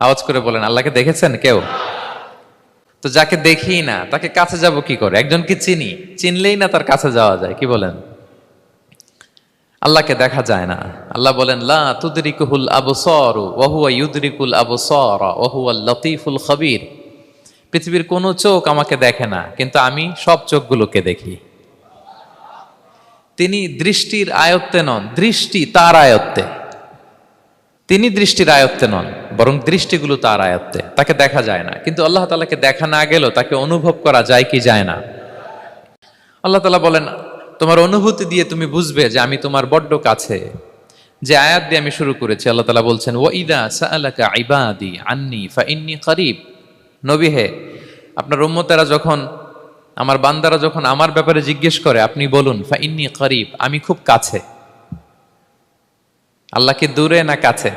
আওয়াজ করে বলেন, আল্লাহকে দেখেছেন কেউ? তো যাকে দেখি না, তাকে কাছে যাব কি করে? একজনকে চিনি? চিনলেই না তার কাছে যাওয়া যায়, কি বলেন? আল্লাহকে দেখা যায় না। আল্লাহ বলেন, লা তুদরিকুল আবসর ওহুয়া ইউদরিকুল আবসর ওহুয়া লতিফুল খবির। পৃথিবীর কোনো চোখ আমাকে দেখে না, কিন্তু আমি সব চোখগুলোকে দেখি। তিনি দৃষ্টির আয়ত্তে নন, দৃষ্টি তার আয়ত্তে। তিনি দৃষ্টির আয়ত্তে নন, বরং দৃষ্টিগুলো তার আয়ত্তে। তাকে দেখা যায় না, কিন্তু আল্লাহ তালাকে দেখা না গেলেও তাকে অনুভব করা যায় কি যায় না। আল্লাহ তালা বলেন, তোমার অনুভূতি দিয়ে তুমি বুঝবে যে আমি তোমার বড্ড কাছে। যে আয়াত দিয়ে আমি শুরু করেছি, আল্লাহ তালা বলছেন ও ইদা সাআলাকা ইবাদি আন্নি ফা ইন্নি নবী হে, আপনার উম্মতেরা যখন, আমার বান্দারা যখন আমার ব্যাপারে জিজ্ঞেস করে, আপনি বলুন, ফা ইন্নি করিব, আমি খুব কাছে। আল্লাহ কি দূরে না কাছে?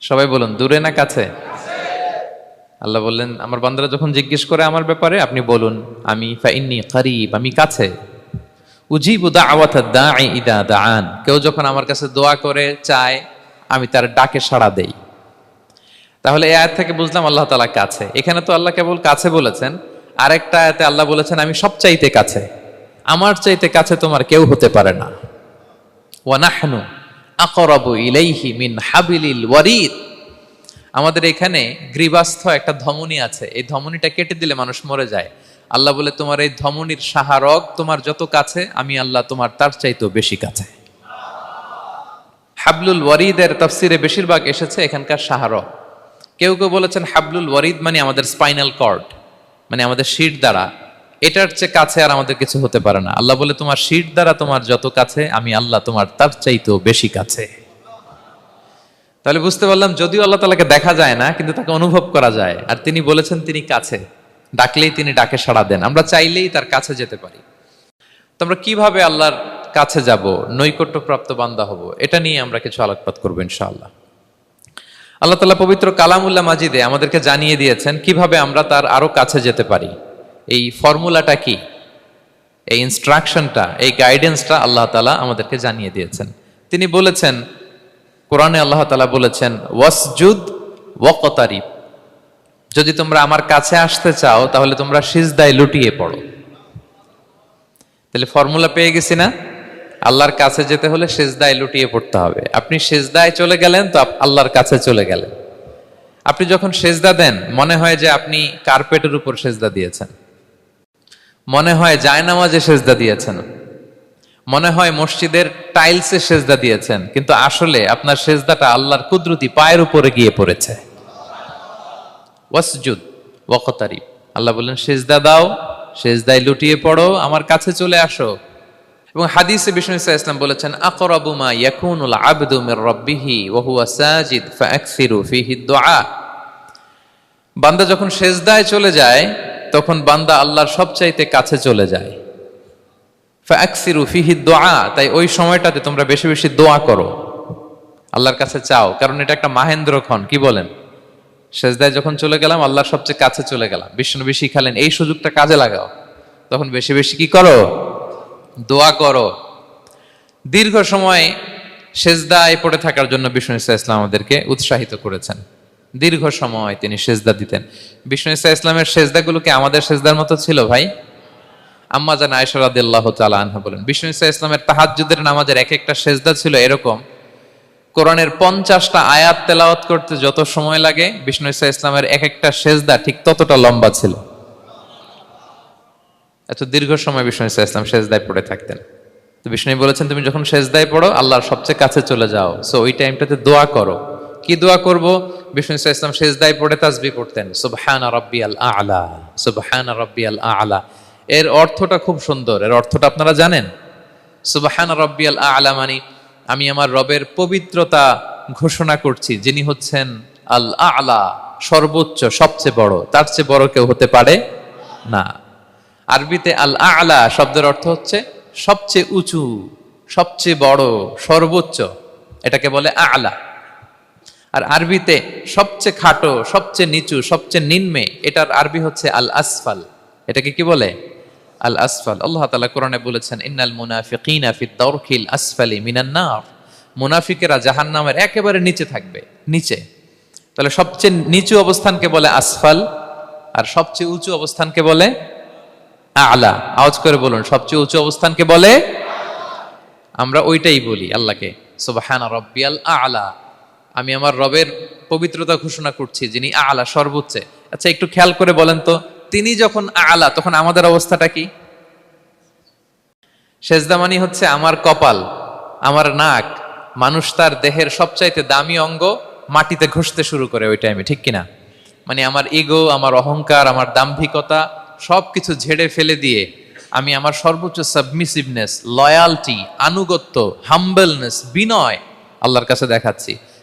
সবাই বলুন, দূরে না কাছে? আল্লাহ বললেন, আমার বান্দারা যখন জিজ্ঞেস করে আমার ব্যাপারে, আপনি বলুন, আমি ফাইন্নি আমি কাছে। উজিবু দাঈ ইদা দাআন। কেউ যখন আমার কাছে দোয়া করে, চায়, আমি তার ডাকে সাড়া দেই। তাহলে এ আয়াত থেকে বুঝলাম আল্লাহ তালা কাছে। এখানে তো আল্লাহ কেবল কাছে বলেছেন, আরেকটা আয়াতে আল্লাহ বলেছেন, আমি সব চাইতে কাছে। আমার চাইতে কাছে তোমার কেউ হতে পারে না। ওয়ানাহনু আকরাবু ইলাইহি মিন হাবিলিল ওয়ারিদ। আমাদের এখানে গ্রীবাস্থ একটা ধমনী আছে। এই ধমনীটা কেটে দিলে মানুষ মরে যায়। আল্লাহ বলে, তোমার এই ধমনীর সাহারক তোমার যত কাছে, আমি আল্লাহ তোমার তার চাইতেও বেশি কাছে। হাবলুল ওয়ারিদের তফসিরে বেশিরভাগ এসেছে এখানকার সাহারক কেউ কেউ বলেছেন হাবলুল ওয়ারিদ মানে আমাদের স্পাইনাল কর্ড মানে আমাদের শির দ্বারা এটার চেয়ে কাছে আর আমাদের কিছু হতে পারে না। আল্লাহ বলে, তোমার শির দ্বারা তোমার যত কাছে, আমি আল্লাহ তোমার তার চাইতেও বেশি কাছে। তাহলে বুঝতে পারলাম, যদিও আল্লাহ তালাকে দেখা যায় না, কিন্তু তাকে অনুভব করা যায়। আর তিনি বলেছেন, তিনি কাছে। ডাকলেই তিনি ডাকে সাড়া দেন। আমরা চাইলেই তার কাছে যেতে পারি। তো আমরা কীভাবে আল্লাহর কাছে যাব? নৈকট্যপ্রাপ্ত বান্দা হব। এটা নিয়ে আমরা কিছু আলোকপাত করব ইনশাআল্লাহ। আল্লাহ তালা পবিত্র কালামুল্লাহ মাজিদে আমাদেরকে জানিয়ে দিয়েছেন, কীভাবে আমরা তার আরও কাছে যেতে পারি। এই ফর্মুলাটা কি? এই ইনস্ট্রাকশনটা, এই গাইডেন্সটা আল্লাহ তালা আমাদেরকে জানিয়ে দিয়েছেন। তিনি বলেছেন, কোরআনে আল্লাহ তালা বলেছেন, ওয়াসজুদ ওয়াকতারিব। যদি তোমরা আমার কাছে আসতে চাও, তাহলে তোমরা সিজদায় লুটিয়ে পড়ো। তাহলে ফর্মুলা পেয়ে গেছি না? আল্লাহর কাছে যেতে হলে সেজদায় লুটিয়ে পড়তে হবে। আপনি সেজদায় চলে গেলেন, তো আল্লাহর কাছে চলে গেলেন। আপনি যখন সেজদা দেন, মনে হয় যে আপনি কার্পেটের উপর সেজদা দিয়েছেন। মনে হয় জায়নামাজে সেজদা দিয়েছেন। মনে হয় মসজিদের টাইলসে সেজদা দিয়েছেন। কিন্তু আসলে আপনার সেজদাটা আল্লাহর কুদরতি পায়ের উপরে গিয়ে পড়েছে। ওয়াসজুদ ওয়াকতারিব আল্লাহ বললেন, সেজদা দাও, সেজদায় লুটিয়ে পড়ো, আমার কাছে চলে আসো। এবং হাদিসে বিষ্ণু ইসা ইসলাম বলেছেন, আকরাবু ইয়াকুনুল আবদু মির রাব্বিহি ওয়া হুয়া সাজিদ ফাআকসিরু ফিহি দুআ বান্দা যখন সেজদায় চলে যায় তখন বান্দা আল্লাহর সবচাইতে কাছে চলে যায়। ফিহি দোয়া, তাই ওই সময়টাতে তোমরা বেশি বেশি দোয়া করো। আল্লাহর কাছে চাও, কারণ এটা একটা মাহেন্দ্র ক্ষণ কি বলেন? সেজদায় যখন চলে গেলাম, আল্লাহর সবচেয়ে কাছে চলে গেলাম। বিষ্ণু শিখালেন, এই সুযোগটা কাজে লাগাও। তখন বেশি বেশি কি করো? দোয়া করো। দীর্ঘ সময় সেজদায় পড়ে থাকার জন্য বিষ্ণু ইসা ইসলাম আমাদেরকে উৎসাহিত করেছেন। দীর্ঘ সময় তিনি সেজদা দিতেন। বিষ্ণু ইসা ইসলামের সেজদাগুলো কি আমাদের সেজদার মতো ছিল ভাই? আম্মা জান আয়েশা রাদিয়াল্লাহু তাআলা আনহা বলেন, বিষ্ণু ইসা ইসলামের তাহাজ্জুদের নামাজের এক একটা সেজদা ছিল এরকম। কোরআনের পঞ্চাশটা আয়াত তেলাওয়াত করতে যত সময় লাগে, বিষ্ণু ইসা ইসলামের এক একটা সেজদা ঠিক ততটা লম্বা ছিল। এত দীর্ঘ সময় বিষ্ণু ইসা ইসলাম সেজদায় পড়ে থাকতেন। তো বিষ্ণু বলেছেন, তুমি যখন সেজদায় পড়ো, আল্লাহর সবচেয়ে কাছে চলে যাও। সো ওই টাইমটাতে দোয়া করো। কি দোয়া করব? বিষ্ণু ইসা ইসলাম সেজদায় পড়ে তাসবি পড়তেন, সুবহান রব্বি আল আলা সুবহান রব্বি আল। আলা এর অর্থটা খুব সুন্দর। এর অর্থটা আপনারা জানেন? সুবহান রব্বি আল আলা মানে আমি আমার রবের পবিত্রতা ঘোষণা করছি, যিনি হচ্ছেন আল আলা, সর্বোচ্চ, সবচেয়ে বড়। তার চেয়ে বড় কেউ হতে পারে না। আরবিতে আল আলা শব্দের অর্থ হচ্ছে সবচেয়ে উঁচু, সবচেয়ে বড়, সর্বোচ্চ। এটাকে বলে আলা। আর আরবিতে সবচেয়ে খাটো, সবচেয়ে নিচু, সবচেয়ে নিম্নে, এটার আরবি হচ্ছে আল আসফাল এটাকে কি বলে? আল আসফাল আল্লাহ তালা কোরআনে বলেছেন, ইন্নাল মুনাফিকিনা আসফালি মিনান নার। মুনাফিকেরা জাহান্নামের একেবারে নিচে থাকবে, নিচে। তাহলে সবচেয়ে নিচু অবস্থানকে বলে আসফাল, আর সবচেয়ে উঁচু অবস্থানকে বলে আলা। আওয়াজ করে বলুন, সবচেয়ে উঁচু অবস্থানকে বলে আমরা ওইটাই বলি আল্লাহকে, সুবহান রব্বিয়াল আলা। আমি আমার রবের পবিত্রতা ঘোষণা করছি, যিনি আলা, সর্বোচ্চে। আচ্ছা একটু খেয়াল করে বলেন তো, তিনি যখন আলা, তখন আমাদের অবস্থাটা কি? সেজদামানি হচ্ছে আমার কপাল, আমার নাক, মানুষ তার দেহের সবচাইতে দামি অঙ্গ মাটিতে ঘষতে শুরু করে ওই টাইমে ঠিক কিনা? মানে আমার ইগো আমার অহংকার, আমার দাম্ভিকতা সব কিছু ঝেড়ে ফেলে দিয়ে আমি আমার সর্বোচ্চ সাবমিসিভনেস লয়ালটি আনুগত্য হাম্বলনেস বিনয় আল্লাহর কাছে দেখাচ্ছি।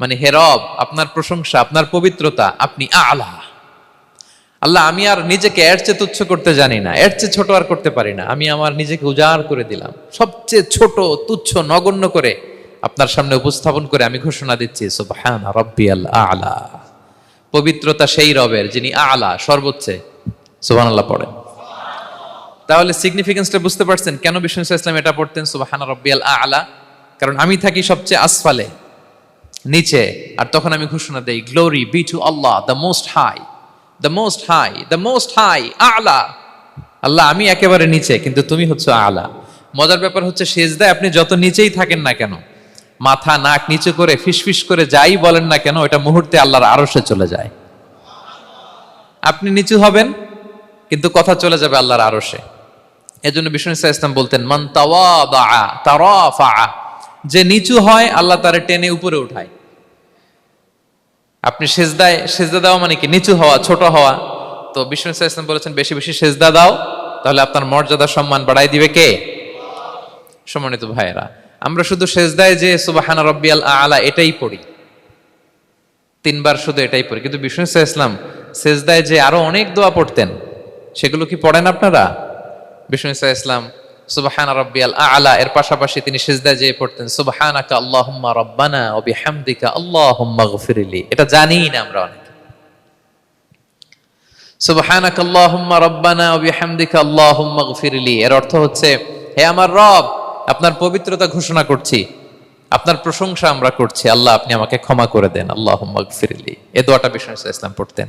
মানে হে রব, আপনার প্রশংসা, আপনার পবিত্রতা, আপনি আলা। আল্লাহ, আমি আর নিজেকে এর চেয়ে তুচ্ছ করতে জানি না, এর চেয়ে ছোট আর করতে পারি না। আমি আমার নিজেকে উজাড় করে দিলাম। সবচেয়ে ছোট, তুচ্ছ, নগণ্য করে আপনার সামনে উপস্থাপন করে আমি ঘোষণা দিচ্ছি, সুবহান আলা। পবিত্রতা সেই রবের, যিনি আলা, সর্বোচ্চে। সুবহানাল্লাহ পড়েন। তাহলে সিগনিফিকেন্সটা বুঝতে পারছেন কেন বিষ্ণু ইসলাম এটা পড়তেন, সুবহান রব্বিয়াল আলা? কারণ আমি থাকি সবচেয়ে আসফালে। নিচে, আর তখন আমি ঘোষণা দেই glory be to Allah the most high the most high the most high আলা আল্লাহ, আমি একেবারে নিচে, কিন্তু তুমি হচ্ছে আলা। মজার ব্যাপার হচ্ছে, সেজদায় আপনি যত নিচেই থাকেন না কেন, মাথা, নাক নিচে করে, ফিসফিস করে, যাই বলেন না কেন এটা মুহূর্তে আল্লাহর আরশে চলে যায়। আপনি নিচু হবেন, কিন্তু কথা চলে যাবে আল্লাহর আরশে। এজন্য বিষ্ণু ইসা ইসলাম বলতেন, মান তাওয়াদা তারাফা যে নিচু হয়, আল্লাহ তারে টেনে উপরে উঠায়। আপনি সেজদায়, সেজদা দেওয়া মানে কি? নিচু হওয়া, ছোট হওয়া। তো বিষ্ণু ইসা ইসলাম বলেছেন, বেশি বেশি সেজদা দাও, তাহলে আপনার মর্যাদা, সম্মান বাড়াই দিবে কে? সম্মানিত ভাইয়েরা, আমরা শুধু সেজদায় যে সুবাহানা রব্বিয়াল আলা এটাই পড়ি। তিনবার শুধু এটাই পড়ি। কিন্তু বিষ্ণু ইসা ইসলাম সেজদায় যে আরও অনেক দোয়া পড়তেন, সেগুলো কি পড়েন আপনারা? বিষ্ণু ইসা ইসলাম সুবাহান রব্বিয়াল আলা। এর পাশাপাশি তিনি সেজদায় যেয়ে পড়তেন, সুবাহানাকা আল্লাহুম্মা রব্বানা ও বিহামদিকা আল্লাহুম্মা গফিরলি। এটা জানি না আমরা আল্লাহুম্মা রব্বানা ওয়া বিহামদিকা আল্লাহুম্মা গফিরলি। এর অর্থ হচ্ছে, হে আমার রব, আপনার পবিত্রতা ঘোষণা করছি। আপনার প্রশংসা আমরা করছি। আল্লাহ, আপনি আমাকে ক্ষমা করে দেন। আল্লাহুম্মা গফিরলি। এ দোয়াটা বিষ্ণু ইসা ইসলাম পড়তেন।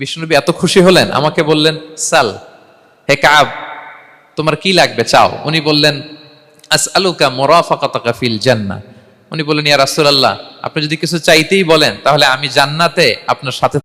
বিষ্ণুনবী এত খুশি হলেন, আমাকে বললেন, সাল, হে কাব, তোমার কি লাগবে, চাও? উনি বললেন আস আলুকা মোরাফাকাতাকা ফিল জান্না। উনি বললেন, ইয়া রাসূলুল্লাহ, আপনি যদি কিছু চাইতেই বলেন, তাহলে আমি জান্নাতে আপনার সাথে